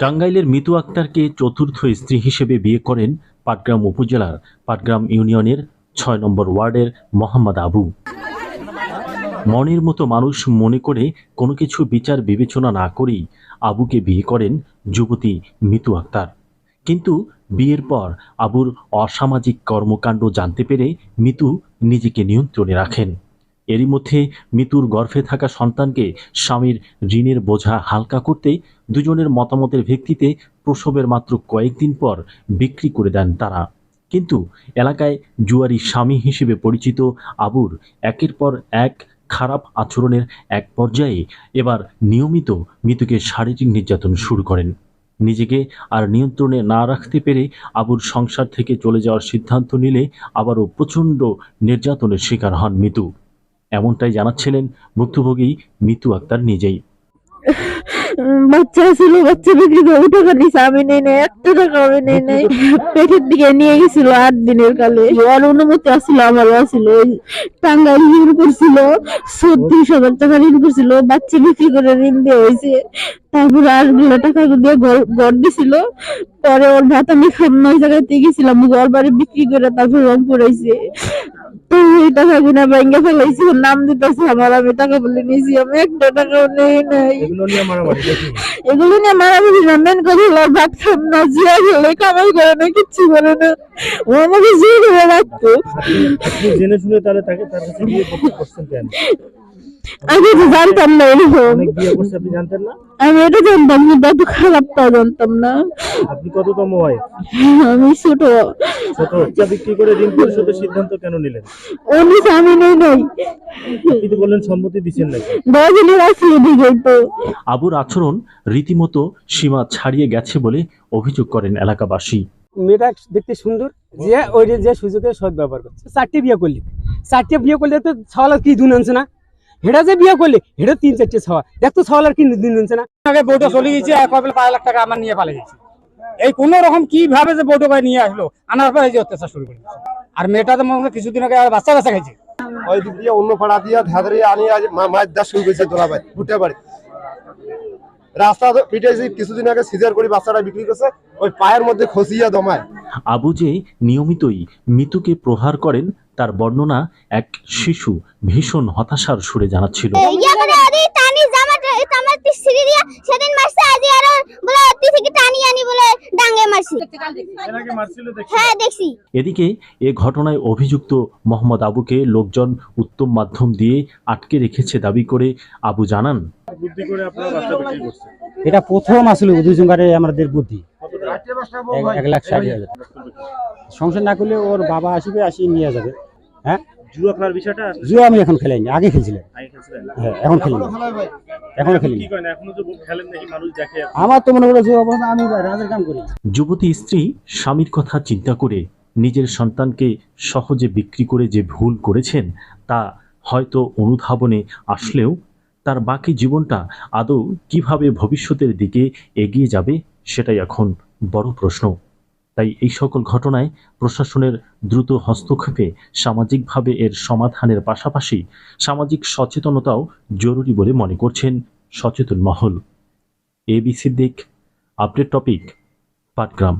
টাঙ্গাইলের মিতু আক্তারকে চতুর্থ স্ত্রী হিসেবে বিয়ে করেন পাটগ্রাম উপজেলার পাটগ্রাম ইউনিয়নের ছয় নম্বর ওয়ার্ডের মোহাম্মদ আবু। মনের মতো মানুষ মনে করে কোনো কিছু বিচার বিবেচনা না করেই আবুকে বিয়ে করেন যুবতী মিতু আক্তার। কিন্তু বিয়ের পর আবুর অসামাজিক কর্মকাণ্ড জানতে পেরে মিতু নিজেকে নিয়ন্ত্রণে রাখেন। এরই মধ্যে মিতুর গর্ভে থাকা সন্তানকে স্বামীর ঋণের বোঝা হালকা করতে দুজনের মতামতের ভিত্তিতে প্রসবের মাত্র কয়েকদিন পর বিক্রি করে দেন তারা। কিন্তু এলাকায় জুয়ারি স্বামী হিসেবে পরিচিত আবুর একের পর এক খারাপ আচরণের এক পর্যায়ে এবার নিয়মিত মিতুকে শারীরিক নির্যাতন শুরু করেন। নিজেকে আর নিয়ন্ত্রণে না রাখতে পেরে আবুর সংসার থেকে চলে যাওয়ার সিদ্ধান্ত নিলে আবারও প্রচণ্ড নির্যাতনের শিকার হন মিতু। এমনটাই জানাচ্ছিলেন ভুক্তভোগী মিতু আক্তার নিজেই। বাচ্চা ছিল, বাচ্চা বিক্রি করে টাকা দিছে আমি নেই, নাই একটা টাকা আমি নেই, নাই। পেটের দিকে নিয়ে গেছিল আট দিনের কালে। ওর অনুমতি আসছিল, আমারও আসছিল। টাঙ্গাইল ঋণ করছিল ছত্রিশ হাজার টাকা ঋণ করছিল, বাচ্চা বিক্রি করে ঋণ দেওয়া হয়েছে। তারপরে আরগুলো টাকা দিয়ে ঘর দিছিল। পরে ওর ভাত আমি খাম ওই জায়গাতে গেছিলাম ঘর বাড়ি বিক্রি করে তারপর রং ওই এগুলো নিয়ে মারামারি না মেন কথা হলো ভাত খাম না জিয়া করে না কিচ্ছু করে না ও আমাকে জেনে শুনে তাহলে তাকে আমি তো জানতাম না এরকম। অনেক বিয়ে করছে আপনি জানতেন না? আমি এটা জানতাম কিন্তু এত খারাপটা জানতাম না। আপনি কততম ওয়াইফ আমি ছোট। ছোট বাচ্চা বিক্রি করে ঋণ পরিশোধের সিদ্ধান্ত কেন নিলেন? নিচে আমি নেই নাই। আপনি তো বললেন সম্মতি দিচ্ছেন নাকি? দশ দিনের আসলে দিকে তো আবুর আচরণ রীতিমতো সীমা ছাড়িয়ে গেছে বলে অভিযোগ করেন এলাকাবাসী। মেয়েটা দেখতে সুন্দর যে ওই যে- সুযোগে সদ ব্যবহার করছে। চারটে বিয়ে করলি। চারটে বিয়ে করলে তো ছাওয়ালার কি দুন আনছে না? হেটা যে বিয়ে করলে হেটা তিন চারটে ছাওয়া দেখতো ছাওয়ালার কি দিন দিনছে না? আগে বউটা চলে গেছে এক কবেল পাঁচ লাখ টাকা আমার নিয়ে পালিয়ে গেছে। এই কোন রকম কীভাবে যে বউটা ভাই নিয়ে আসলো আনার পরে এই যে অত্যাচার শুরু করে আর মেয়েটা তো মনে হয় কিছুদিন আগে বাচ্চা বাচ্চা খাইছে। ওই দিক দিয়ে অন্য পাড়া দিয়ে ধাদরে আনি আজ মাছ দাস শুরু করেছে তোলা ভাই ভুট্টা বাড়ি। রাস্তা পিটাইছি কিছুদিন আগে সিজার করে বাচ্চাটা বিক্রি করছে ওই পায়ের মধ্যে খসিয়া দমায়। আবু যে নিয়মিতই মিতুকে প্রহার করেন তার বর্ণনা এক শিশু ভীষণ হতাশার সুরে জানাচ্ছিল। দিয়া সেদিন এদিকে এ ঘটনায় অভিযুক্ত মোহাম্মদ আবুকে লোকজন উত্তম মাধ্যম দিয়ে আটকে রেখেছে দাবি করে আবু জানান। বুদ্ধি করে আপনারা বাচ্চা বিক্রি করছেন। এটা প্রথম আসলে আমাদের বুদ্ধি। এক- লাখ ষাট হাজার। সংসার না করলে ওর বাবা আসবে আসি নিয়ে যাবে। হ্যাঁ? জুয়া খেলার বিষয়টা? জুয়া আমি এখন খেলাইনি আগে খেলছিলাম। হ্যাঁ এখন খেলি এখনও খেলি কি করেন? এখনও যে খেলেন নাকি? মানুষ দেখে আমার তো মনে করে অবস্থা আমি রাজের কাম করি। যুবতী স্ত্রী স্বামীর কথা চিন্তা করে নিজের সন্তানকে সহজে বিক্রি করে যে ভুল করেছেন তা হয়তো অনুধাবনে আসলেও তার বাকি জীবনটা আদৌ কীভাবে ভবিষ্যতের দিকে এগিয়ে যাবে সেটাই এখন বড় প্রশ্ন। তাই এই সকল ঘটনায় প্রশাসনের দ্রুত হস্তক্ষেপে সামাজিকভাবে এর সমাধানের পাশাপাশি সামাজিক সচেতনতাও জরুরি বলে মনে করছেন সচেতন মহল। এবিসি দিক, আপডেট টপিক, পাটগ্রাম।